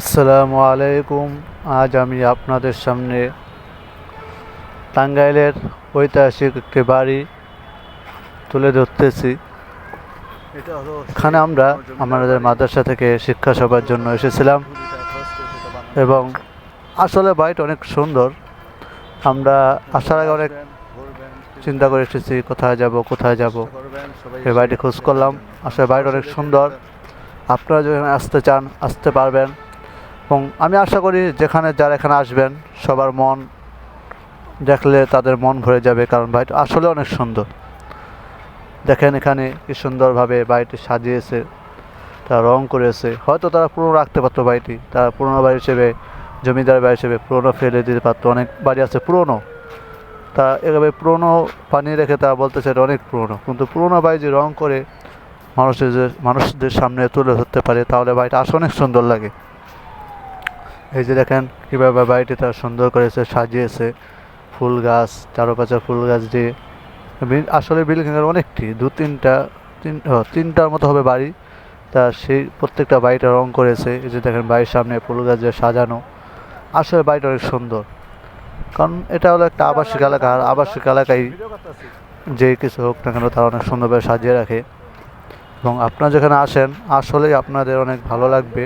আসসালামু আলাইকুম। আজ আমি আপনাদের সামনে টাঙ্গাইলের ঐতিহাসিক একটি বাড়ি তুলে ধরতেছি। এখানে আমরা আমাদের মাদ্রাসা থেকে শিক্ষা সভার জন্য এসেছিলাম এবং আসলে বাড়িটা অনেক সুন্দর। আমরা আসার আগে অনেক চিন্তা করে এসেছি, কোথায় যাব কোথায় যাব? এই বাড়িটি খোঁজ করলাম। আসলে বাড়িটা অনেক সুন্দর। আপনারা যদি আসতে চান, আসতে পারবেন। এবং আমি আশা করি যেখানে যারা এখানে আসবেন, সবার মন দেখলে তাদের মন ভরে যাবে, কারণ বাড়িটা আসলে অনেক সুন্দর। দেখেন এখানে কি সুন্দরভাবে বাড়িটি সাজিয়েছে, তারা রং করেছে। হয়তো তারা পুরনো রাখতে পারতো বাড়িটি তারা পুরনো বাড়ি হিসেবে, জমিদার বাড়ি হিসেবে পুরনো ফেলে দিতে পারতো। অনেক বাড়ি আছে পুরনো। তা এভাবে পুরনো পানি রেখে তারা বলতেছে এটা অনেক পুরনো। কিন্তু পুরনো বাড়ি যে রং করে মানুষের মানুষদের সামনে তুলে ধরতে পারে, তাহলে বাড়িটা আসলে অনেক সুন্দর লাগে। এই যে দেখেন, কীভাবে বাড়িটি তারা সুন্দর করেছে, সাজিয়েছে। ফুল গাছ, চারপাশে ফুল গাছ দিয়ে আসলে বিল্ডিংয়ের অনেকটি, দু, তিনটা, তিন তিনটার মতো হবে বাড়ি। তা সেই প্রত্যেকটা বাড়িটা রং করেছে। এই যে দেখেন, বাড়ির সামনে ফুল গাছ দিয়ে সাজানো, আসলে বাড়িটা অনেক সুন্দর। কারণ এটা হলো একটা আবাসিক এলাকা, আর আবাসিক এলাকায় যে কিছু হোক না কেন, তারা অনেক সুন্দরভাবে সাজিয়ে রাখে। এবং আপনারা যেখানে আসেন, আসলেই আপনাদের অনেক ভালো লাগবে।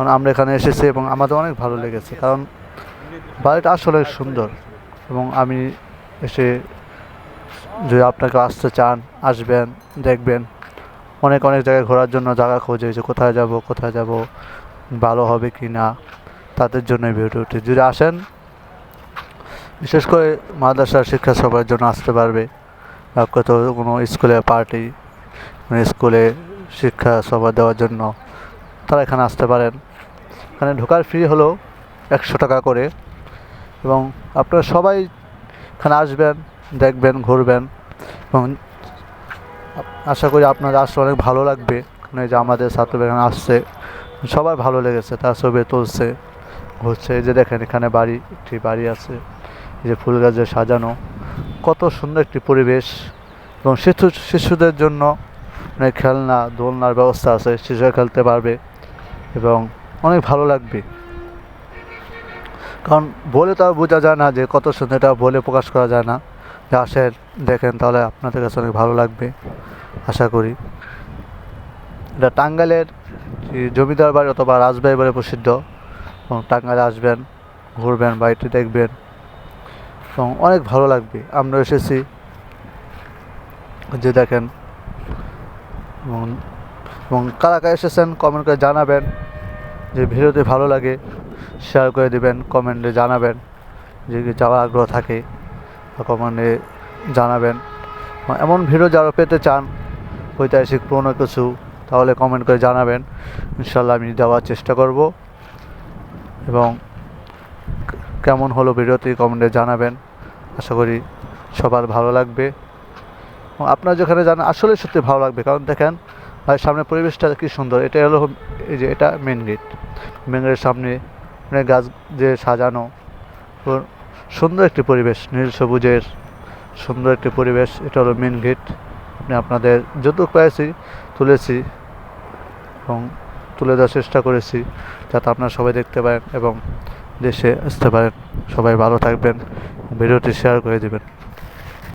কারণ আমরা এখানে এসেছি এবং আমাদের অনেক ভালো লেগেছে, কারণ বাড়িটা আসলে সুন্দর এবং আমি এসে যদি আপনাকে আসতে চান, আসবেন, দেখবেন, অনেক অনেক জায়গায় ঘোরার জন্য জায়গা খোঁজে যে কোথায় যাব কোথায় যাব, ভালো হবে কি না, তাদের জন্য ভিডিওটি যদি আসেন, বিশেষ করে মাদ্রাসার শিক্ষা সভার জন্য আসতে পারবে, বা কোথাও কোনো স্কুলে পার্টি স্কুলে শিক্ষা সভা দেওয়ার জন্য তারা এখানে আসতে পারেন। এখানে ঢোকার ফি হলো একশো টাকা করে এবং আপনারা সবাই এখানে আসবেন, দেখবেন, ঘুরবেন এবং আশা করি আপনাদের আসলে অনেক ভালো লাগবে। এই যে আমাদের ছাত্ররা এখানে আসছে, সবার ভালো লেগেছে, তার ছবি তুলছে, ঘুরছে। এই যে দেখেন এখানে বাড়ি, একটি বাড়ি আছে, এই যে ফুল গাছে সাজানো, কত সুন্দর একটি পরিবেশ এবং শিশু, শিশুদের জন্য অনেক খেলনা, দোলনার ব্যবস্থা আছে, শিশুরা খেলতে পারবে এবং ভালো লাগবে। কারণ বলে তো আর বোঝা যায় না যে কত সুন্দর এটা বলে প্রকাশ করা যায় না। যে আসেন, দেখেন, তাহলে আপনাদের কাছে অনেক ভালো লাগবে, আশা করি। এটা টাঙ্গাইলের যে জমিদার বাড়ি অথবা রাজবাড়ি বাড়ি প্রসিদ্ধ, এবং টাঙ্গাইলে আসবেন, ঘুরবেন বাড়িটি দেখবেন, এবং অনেক ভালো লাগবে। আমরা এসেছি, যে দেখেন, এবং এবং কারা কারা এসেছেন কমেন্ট করে জানাবেন। যে ভিডিওতে ভালো লাগে শেয়ার করে দেবেন কমেন্টে জানাবেন। যে যাওয়ার আগ্রহ থাকে কমেন্টে জানাবেন। এমন ভিডিও যারা পেতে চান, ঐতিহাসিক পুরনো কিছু, তাহলে কমেন্ট করে জানাবেন। ইনশাল্লাহ আমি দেওয়ার চেষ্টা করব। এবং কেমন হলো ভিডিওটি কমেন্টে জানাবেন। আশা করি সবার ভালো লাগবে। আপনারা যেখানে যান আসলে সত্যি ভালো লাগবে। কারণ দেখেন আর সামনে পরিবেশটা কি সুন্দর? এটা হলো এই যে এটা মেন গেট মেন গেটের সামনে গাছ দিয়ে সাজানো। সুন্দর একটি পরিবেশ, নীল সবুজের সুন্দর একটি পরিবেশ। এটা হলো মেন গেট আমি আপনাদের যতটুকু পেয়েছি তুলেছি এবং তুলে দেওয়ার চেষ্টা করেছি যাতে আপনারা সবাই দেখতে পারেন এবং দেশে আসতে পারেন। সবাই ভালো থাকবেন, ভিডিওটি শেয়ার করে দেবেন।